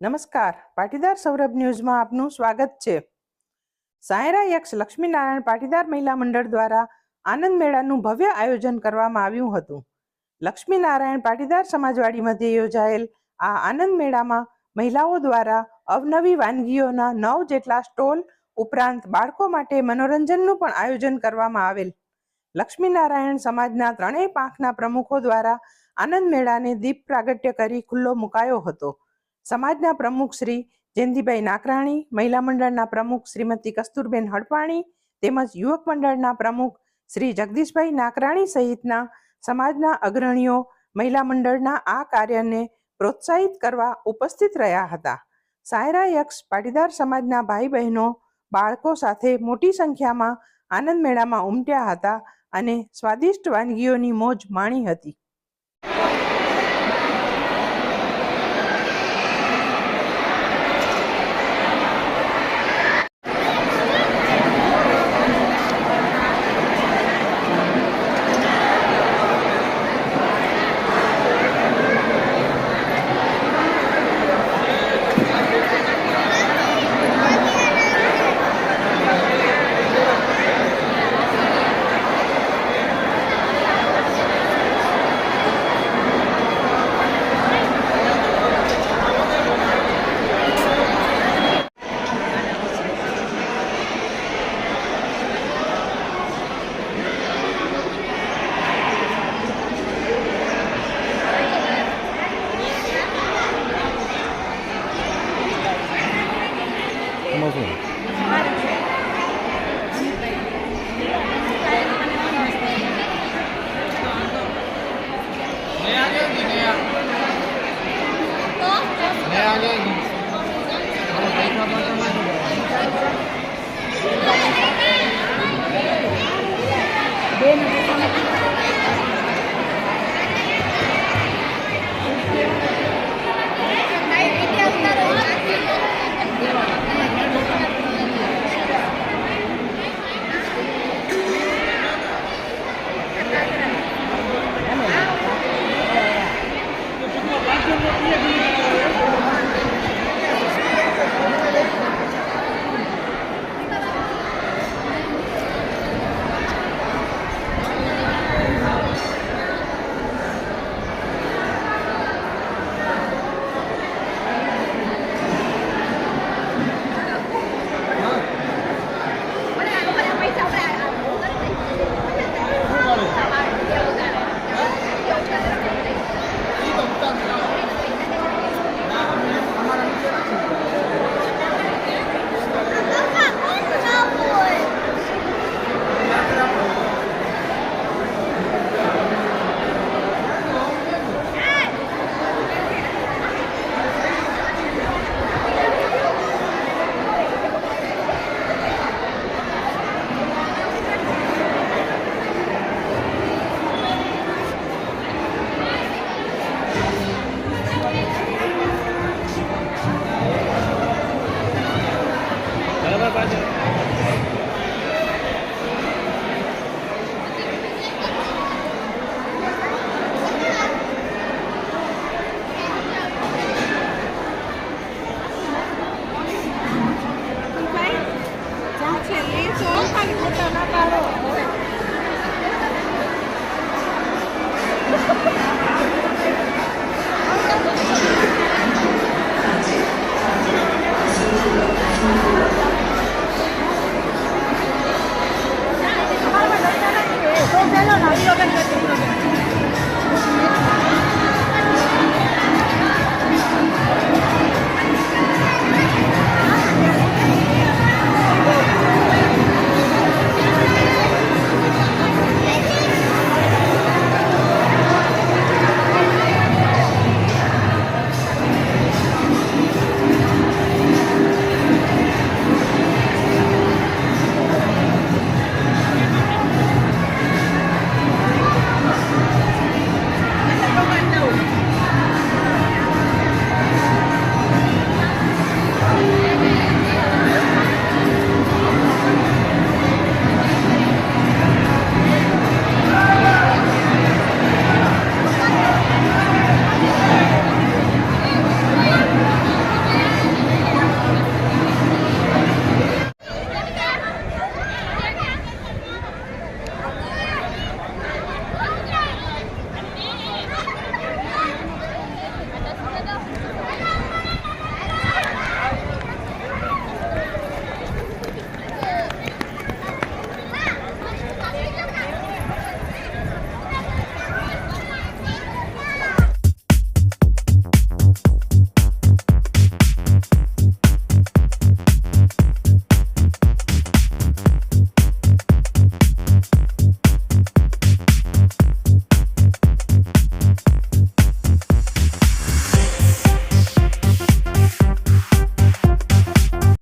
નમસ્કાર. પાટીદાર સૌરભ ન્યૂઝમાં આપનું સ્વાગત છે. સાયરા યક્ષ લક્ષ્મીનારાયણ પાટીદાર મહિલા મંડળ દ્વારા આનંદ મેળાનું ભવ્ય આયોજન કરવામાં આવ્યું હતું. લક્ષ્મીનારાયણ પાટીદાર સમાજવાડી મધ્યે યોજાયેલ આ આનંદ મેળામાં મહિલાઓ દ્વારા અવનવી વાનગીઓના નવ જેટલા સ્ટોલ ઉપરાંત બાળકો માટે મનોરંજનનું પણ આયોજન કરવામાં આવેલ. લક્ષ્મીનારાયણ સમાજના ત્રણેય પાંખના પ્રમુખો દ્વારા આનંદ મેળાને દીપ પ્રાગટ્ય કરી ખુલ્લો મુકાયો હતો. સમાજના પ્રમુખ શ્રી જયંતિભાઈ નાકરાણી, મહિલા મંડળના પ્રમુખ શ્રીમતી કસ્તુરબેન હડપાણી તેમજ યુવક મંડળના પ્રમુખ શ્રી જગદીશભાઈ નાકરાણી સહિતના સમાજના અગ્રણીઓ મહિલા મંડળના આ કાર્યને પ્રોત્સાહિત કરવા ઉપસ્થિત રહ્યા હતા. સાયરા યક્ષ પાટીદાર સમાજના ભાઈ બહેનો બાળકો સાથે મોટી સંખ્યામાં આનંદ મેળામાં ઉમટ્યા હતા અને સ્વાદિષ્ટ વાનગીઓની મોજ માણી હતી. Italia Roger.